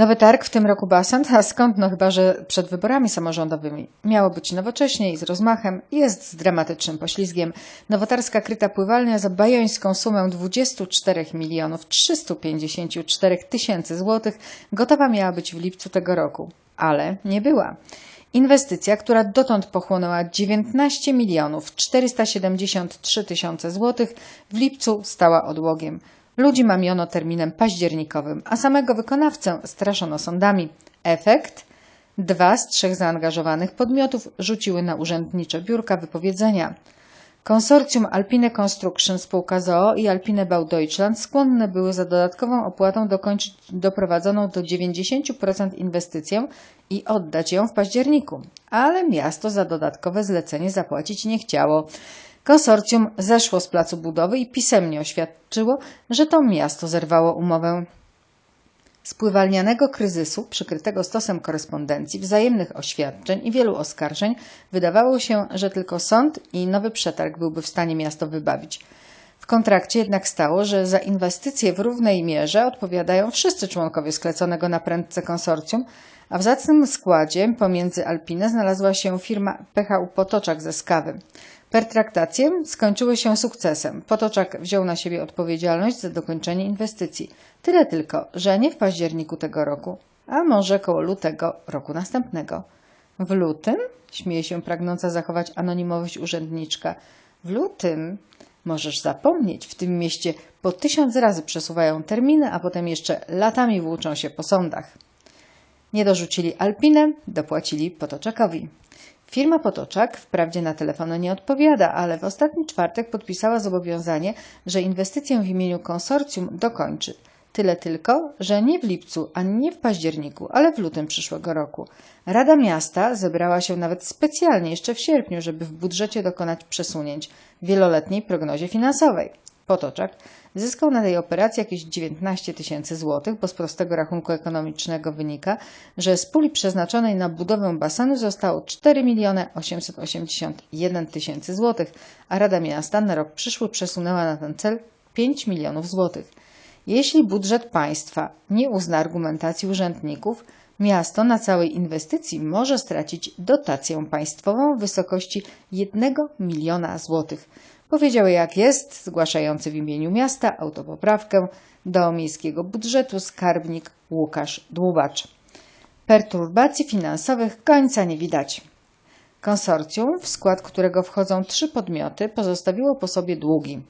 Nowy targ w tym roku Basant, a skąd? No chyba, że przed wyborami samorządowymi. Miało być nowocześnie i z rozmachem, jest z dramatycznym poślizgiem. Nowotarska kryta pływalnia za bajońską sumę 24 milionów 354 tysięcy złotych gotowa miała być w lipcu tego roku, ale nie była. Inwestycja, która dotąd pochłonęła 19 milionów 473 tysiące złotych, w lipcu stała odłogiem. Ludzi mamiono terminem październikowym, a samego wykonawcę straszono sądami. Efekt? Dwa z trzech zaangażowanych podmiotów rzuciły na urzędnicze biurka wypowiedzenia. Konsorcjum Alpine Construction spółka ZOO i Alpine Bau Deutschland skłonne były za dodatkową opłatą dokończyć doprowadzoną do 90% inwestycję i oddać ją w październiku, ale miasto za dodatkowe zlecenie zapłacić nie chciało. Konsorcjum zeszło z placu budowy i pisemnie oświadczyło, że to miasto zerwało umowę. Z pływalnianego kryzysu, przykrytego stosem korespondencji, wzajemnych oświadczeń i wielu oskarżeń, wydawało się, że tylko sąd i nowy przetarg byłby w stanie miasto wybawić. W kontrakcie jednak stało, że za inwestycje w równej mierze odpowiadają wszyscy członkowie skleconego na prędce konsorcjum, a w zacnym składzie pomiędzy Alpine znalazła się firma PHU Potoczak ze Skawy. Pertraktacje skończyły się sukcesem. Potoczak wziął na siebie odpowiedzialność za dokończenie inwestycji. Tyle tylko, że nie w październiku tego roku, a może koło lutego roku następnego. W lutym? Śmieje się pragnąca zachować anonimowość urzędniczka. W lutym? Możesz zapomnieć, w tym mieście po tysiąc razy przesuwają terminy, a potem jeszcze latami włóczą się po sądach. Nie dorzucili Alpinę, dopłacili Potoczakowi. Firma Potoczak wprawdzie na telefony nie odpowiada, ale w ostatni czwartek podpisała zobowiązanie, że inwestycję w imieniu konsorcjum dokończy. Tyle tylko, że nie w lipcu, ani nie w październiku, ale w lutym przyszłego roku. Rada Miasta zebrała się nawet specjalnie jeszcze w sierpniu, żeby w budżecie dokonać przesunięć w wieloletniej prognozie finansowej. Potoczak zyskał na tej operacji jakieś 19 tysięcy złotych, bo z prostego rachunku ekonomicznego wynika, że z puli przeznaczonej na budowę basenu zostało 4 miliony 881 tysięcy złotych, a Rada Miasta na rok przyszły przesunęła na ten cel 5 milionów złotych. Jeśli budżet państwa nie uzna argumentacji urzędników, miasto na całej inwestycji może stracić dotację państwową w wysokości 1 miliona złotych. Powiedział jak jest, zgłaszający w imieniu miasta autopoprawkę do miejskiego budżetu skarbnik Łukasz Dłubacz. Perturbacji finansowych końca nie widać. Konsorcjum, w skład którego wchodzą trzy podmioty, pozostawiło po sobie długi.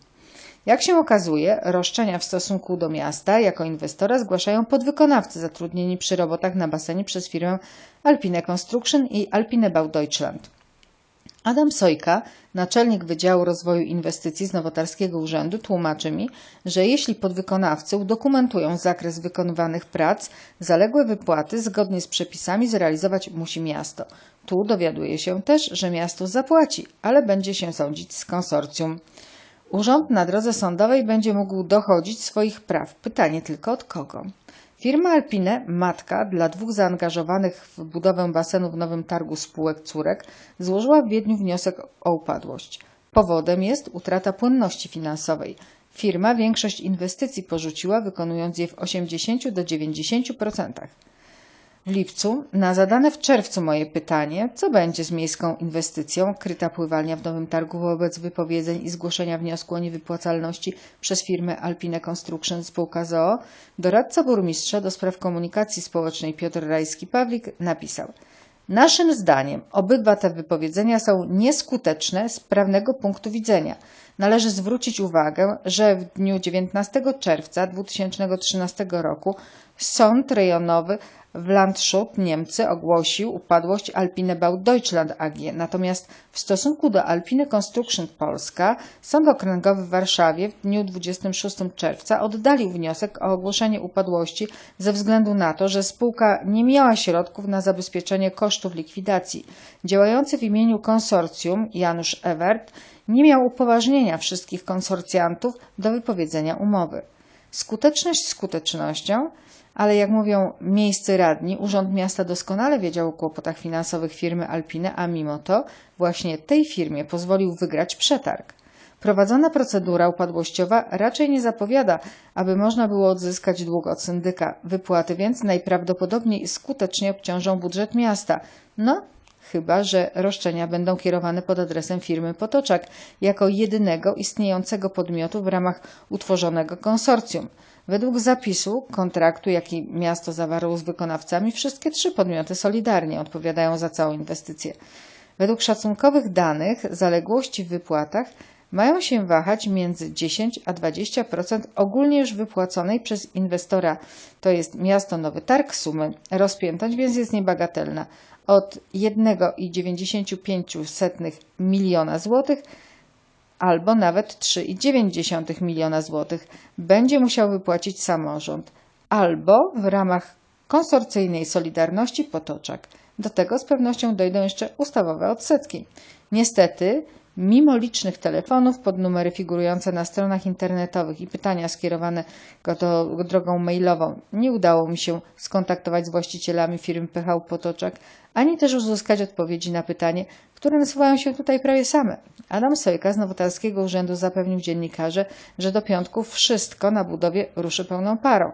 Jak się okazuje, roszczenia w stosunku do miasta jako inwestora zgłaszają podwykonawcy zatrudnieni przy robotach na basenie przez firmę Alpine Construction i Alpine Bau Deutschland. Adam Sojka, naczelnik Wydziału Rozwoju Inwestycji z Nowotarskiego Urzędu, tłumaczy mi, że jeśli podwykonawcy udokumentują zakres wykonywanych prac, zaległe wypłaty zgodnie z przepisami zrealizować musi miasto. Tu dowiaduje się też, że miasto zapłaci, ale będzie się sądzić z konsorcjum. Urząd na drodze sądowej będzie mógł dochodzić swoich praw. Pytanie tylko od kogo? Firma Alpine, matka dla dwóch zaangażowanych w budowę basenu w Nowym Targu spółek córek, złożyła w Wiedniu wniosek o upadłość. Powodem jest utrata płynności finansowej. Firma większość inwestycji porzuciła, wykonując je w 80 do 90%. Lipcu na zadane w czerwcu moje pytanie, co będzie z miejską inwestycją, kryta pływalnia w Nowym Targu wobec wypowiedzeń i zgłoszenia wniosku o niewypłacalności przez firmę Alpine Construction spółka ZOO, doradca burmistrza do spraw komunikacji społecznej Piotr Rajski-Pawlik napisał. Naszym zdaniem obydwa te wypowiedzenia są nieskuteczne z prawnego punktu widzenia. Należy zwrócić uwagę, że w dniu 19 czerwca 2013 roku Sąd Rejonowy w Landshut Niemcy ogłosił upadłość Alpine Bau Deutschland AG, natomiast w stosunku do Alpine Construction Polska Sąd Okręgowy w Warszawie w dniu 26 czerwca oddalił wniosek o ogłoszenie upadłości ze względu na to, że spółka nie miała środków na zabezpieczenie kosztów likwidacji. Działający w imieniu konsorcjum Janusz Ewert nie miał upoważnienia wszystkich konsorcjantów do wypowiedzenia umowy. Skuteczność skutecznością, ale jak mówią miejscy radni, Urząd Miasta doskonale wiedział o kłopotach finansowych firmy Alpine, a mimo to właśnie tej firmie pozwolił wygrać przetarg. Prowadzona procedura upadłościowa raczej nie zapowiada, aby można było odzyskać dług od syndyka. Wypłaty więc najprawdopodobniej skutecznie obciążą budżet miasta. No, chyba że roszczenia będą kierowane pod adresem firmy Potoczak jako jedynego istniejącego podmiotu w ramach utworzonego konsorcjum. Według zapisu kontraktu, jaki miasto zawarło z wykonawcami, wszystkie trzy podmioty solidarnie odpowiadają za całą inwestycję. Według szacunkowych danych zaległości w wypłatach mają się wahać między 10 a 20% ogólnie już wypłaconej przez inwestora, to jest miasto Nowy Targ sumy. Rozpiętość więc jest niebagatelna. Od 1,95 miliona złotych albo nawet 3,9 miliona złotych będzie musiał wypłacić samorząd, albo w ramach konsorcyjnej Solidarności Potoczak. Do tego z pewnością dojdą jeszcze ustawowe odsetki. Niestety, mimo licznych telefonów pod numery figurujące na stronach internetowych i pytania skierowane do, drogą mailową, nie udało mi się skontaktować z właścicielami firm PH Potoczak, ani też uzyskać odpowiedzi na pytanie, które nasuwają się tutaj prawie same. Adam Sojka z Nowotarskiego Urzędu zapewnił dziennikarze, że do piątków wszystko na budowie ruszy pełną parą.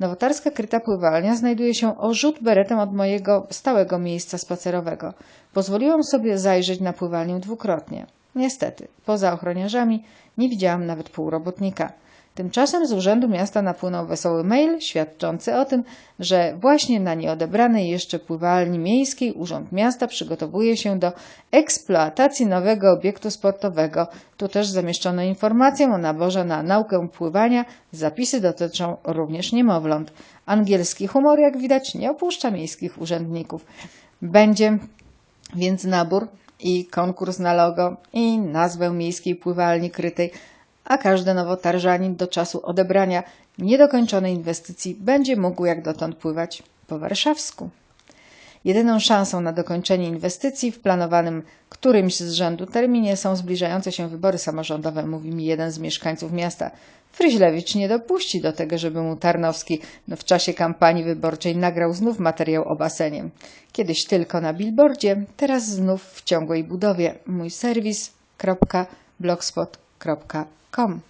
Nowotarska kryta pływalnia znajduje się o rzut beretem od mojego stałego miejsca spacerowego. Pozwoliłam sobie zajrzeć na pływalnię dwukrotnie. Niestety, poza ochroniarzami nie widziałam nawet półrobotnika. Tymczasem z Urzędu Miasta napłynął wesoły mail świadczący o tym, że właśnie na nieodebranej jeszcze pływalni miejskiej Urząd Miasta przygotowuje się do eksploatacji nowego obiektu sportowego. Tu też zamieszczono informację o naborze na naukę pływania. Zapisy dotyczą również niemowląt. Angielski humor, jak widać, nie opuszcza miejskich urzędników. Będzie więc nabór i konkurs na logo i nazwę miejskiej pływalni krytej a każdy nowotarżanin do czasu odebrania niedokończonej inwestycji będzie mógł jak dotąd pływać po warszawsku. Jedyną szansą na dokończenie inwestycji w planowanym którymś z rzędu terminie są zbliżające się wybory samorządowe, mówi mi jeden z mieszkańców miasta. Fryźlewicz nie dopuści do tego, żeby mu Tarnowski w czasie kampanii wyborczej nagrał znów materiał o basenie. Kiedyś tylko na billboardzie, teraz znów w ciągłej budowie. Mój serwis.blogspot.com com